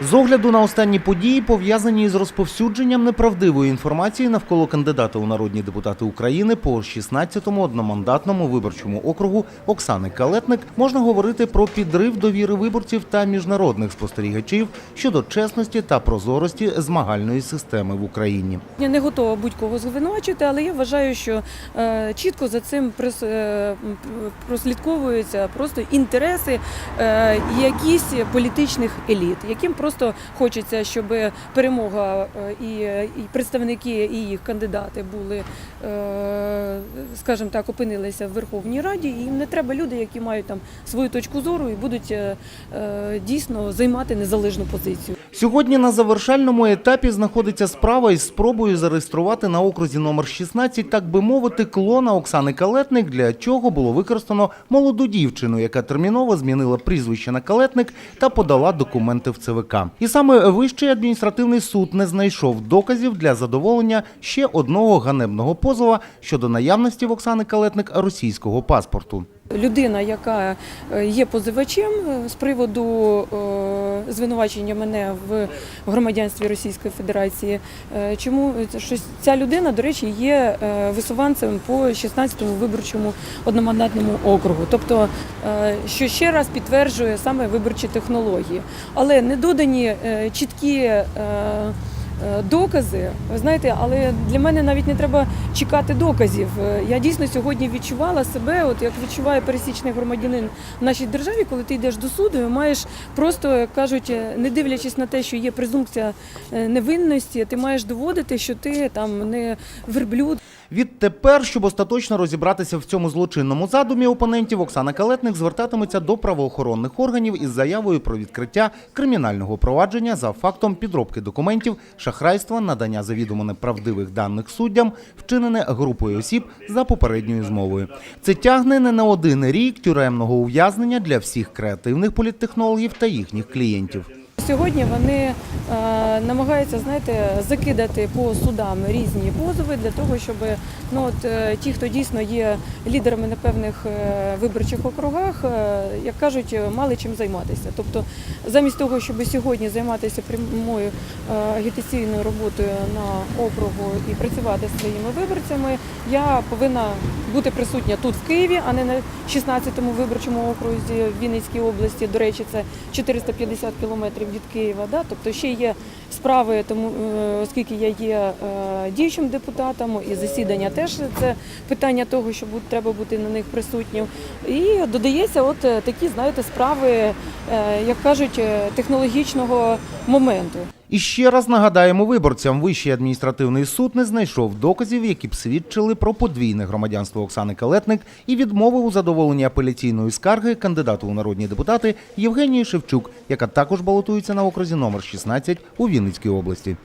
З огляду на останні події, пов'язані з розповсюдженням неправдивої інформації навколо кандидата у народні депутати України по 16-му одномандатному виборчому округу Оксани Калетник, можна говорити про підрив довіри виборців та міжнародних спостерігачів щодо чесності та прозорості змагальної системи в Україні. Я не готова будь-кого звинувачити, але я вважаю, що е, чітко за цим е, прослідковуються просто інтереси е, якісь політичних еліт, яким просто хочеться, щоб перемога е, і, і представники і їх кандидати були, е, скажімо так, опинилися в Верховній Раді. І їм не треба люди, які мають там свою точку зору і будуть е, е, дійсно займати незалежну позицію. Сьогодні на завершальному етапі знаходиться справа із спробою зареєструвати на окрузі номер 16, так би мовити, клона Оксани Калетник, для чого було використано молоду дівчину, яка терміново змінила прізвище на Калетник та подала документи в ЦВК. І саме Вищий адміністративний суд не знайшов доказів для задоволення ще одного ганебного позова щодо наявності в Оксани Калетник російського паспорту. Людина, яка е, є позивачем е, з приводу е, звинувачення мене в громадянстві Російської Федерації. Е, Чому щось що ця людина, до речі, є е, висуванцем по 16-му виборчому одномандатному округу, тобто е, що ще раз підтверджує саме виборчі технології, але не додані чіткі. Е, Докази, ви знаєте, але для мене навіть не треба чекати доказів. Е, Я дійсно сьогодні відчувала себе, от як відчуває пересічний громадянин в нашій державі, коли ти йдеш до суду, і маєш просто як кажуть, е, не дивлячись на те, що є презумпція невинності, ти маєш доводити, що ти там не верблюд. Відтепер, щоб остаточно розібратися в цьому злочинному задумі опонентів, Оксана Калетник звертатиметься до правоохоронних органів із заявою про відкриття кримінального провадження за фактом підробки документів, шахрайства, надання завідомо неправдивих даних суддям, вчинене групою осіб за попередньою змовою. Це тягне не на один рік тюремного ув'язнення для всіх креативних політтехнологів та їхніх клієнтів. Сьогодні вони е, намагаються, знаєте, закидати по судам різні позови для того, щоб ну от е, ті, хто дійсно є лідерами на певних е, виборчих округах, е, як кажуть, мали чим займатися. Тобто, замість того, щоб сьогодні займатися прямою агітаційною роботою на округу і працювати зі своїми виборцями, я повинна бути присутня тут в Києві, а не на 16-му виборчому окрузі в Вінницькій області. До речі, це 450 кілометрів від Києва. Да? Тобто ще є справи, тому е, оскільки я є е, діючим депутатом, і засідання теж це питання того, що треба бути на них присутнім. І додається, от е, такі, знаєте, справи, як кажуть, технологічного моменту. І ще раз нагадаємо виборцям, Вищий адміністративний суд не знайшов доказів, які б свідчили про подвійне громадянство Оксани Калетник і відмовив у задоволенні апеляційної скарги кандидату у народні депутати Євгенії Шевчук, яка також балотується на окрузі номер 16 у Вінницькій області.